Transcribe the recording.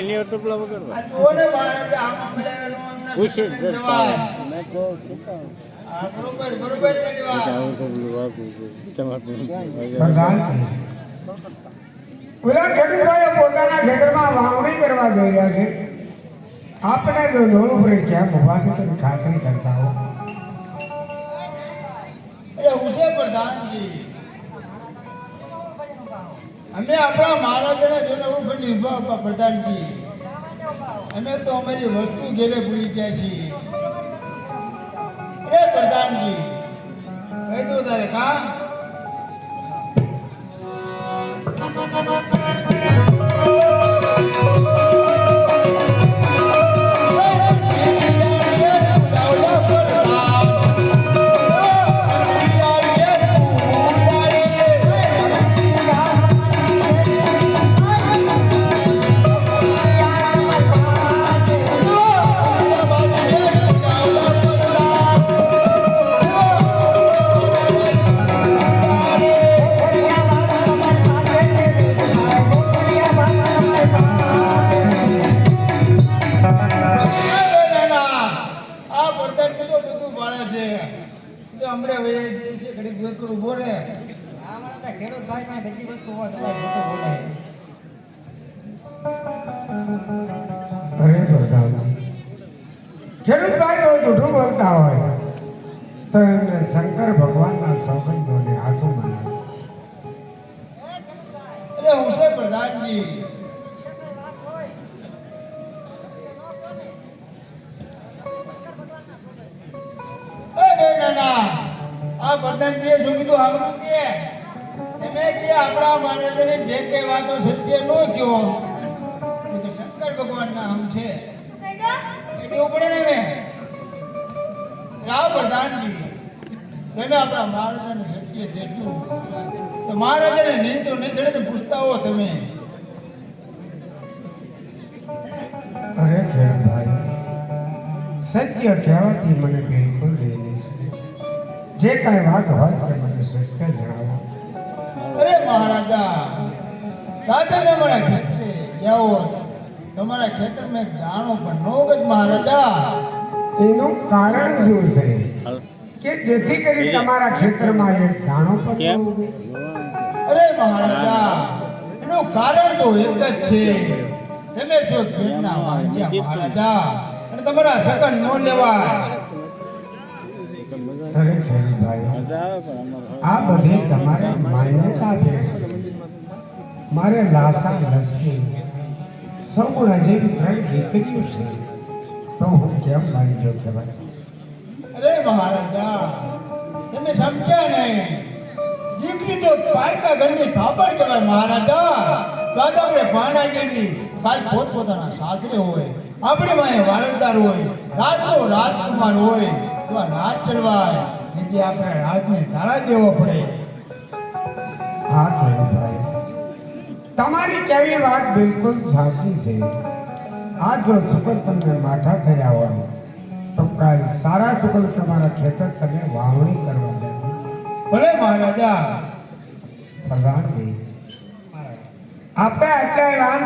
નહીં અટપલા વગરવા પૂછે ઓલા ખેડૂતભાઈઓ પોતાના ખેતરમાં વાવણી કરવા જઈ રહ્યા છે આપણે જો કેમ ઊભા છે ખાતરી કરતા હો એટલે હું પ્રધાનજી? અમે આપણા મહારાજાને ખંડી ઊભા ઊભા પ્રધાનજી અમે તો અમારી વસ્તુ ઘેરે ભૂલી ગયા છીએ. એ પ્રધાનજી, કહી દો તારે, કા? છે. તો હમણાં વહી જઈએ છીએ ઘડીક વેટ કરું બોલે આમાં ખેડૂત ભાઈ માં બધી વસ્તુ હોય તો અરે પ્રધાન જૂઠું બોલતા હોય. તો એમને શંકર ભગવાનના સૌગંધોને આંસુ મનાવે એટલે હું છે પ્રધાનજી? નાના આ પ્રધાનજીએ શું કીધું? સાંભળ્યું કે એમે કે આપણા મહારાજાને જે કે વાતો સત્ય નો કયો તો શંકર ભગવાનના હમ છે. એ દેવું પડે ને મેં રાવ પ્રધાનજી, તમે આપણા મહારાજાને સત્ય દેખ્યું તો મહારાજાને નહીં તો નહીં ચડે પૂછતા હો તમે. અરે ખેડૂતભાઈ સત્ય કહેવાથી મને બિલકુલ છે જે કાંઈ વાત હોય તે મને સત્ય જણાવો. અરે મહારાજા રાજાને મારા ખેતરે જાઓ. તમારા ખેતર મેં દાણો પણ નો ગજ મહારાજા. એનું કારણ શું છે? કે જેથી કરી તમારા ખેતરમાં એક દાણો પણ ન ઉગે? અરે મહારાજા એનું કારણ તો એક જ છે. તમે છો પેટના વાંચ્યા મહારાજા અને તમારા સગન નો લેવાય. આ બધી તમારે માન્યતા છે. મારે લાસા લસકી. સંપૂર્ણ જેવી ત્રણ દીકરીઓ છે. તો હું કેમ માનજો કહેવાય? અરે મહારાજા, તમે સમજ્યા નહીં દીકરી તો પારકા ઘરની થાપડ કહેવાય મહારાજા. રાજા આપણે ભાણા દેવી કાલ પોતપોતાના સાધરે હોય, આપણી પાસે વારંદાર હોય રાજનો રાજકુમાર હોય, તો રાજ ચડવાય. નથી આપણે રાજને તાળા દેવો પડે. હા ખેડૂતભાઈ તમારી કેવી વાત બિલકુલ સાચી છે. આ જો સુગર તમને માઠા થયા હોય તો કાલ સારા સુગર તમારા ખેતર તમે વાવણી કરવા જાય ભલે મહારાજા. પ્રધાનજી આપણે એટલે રામ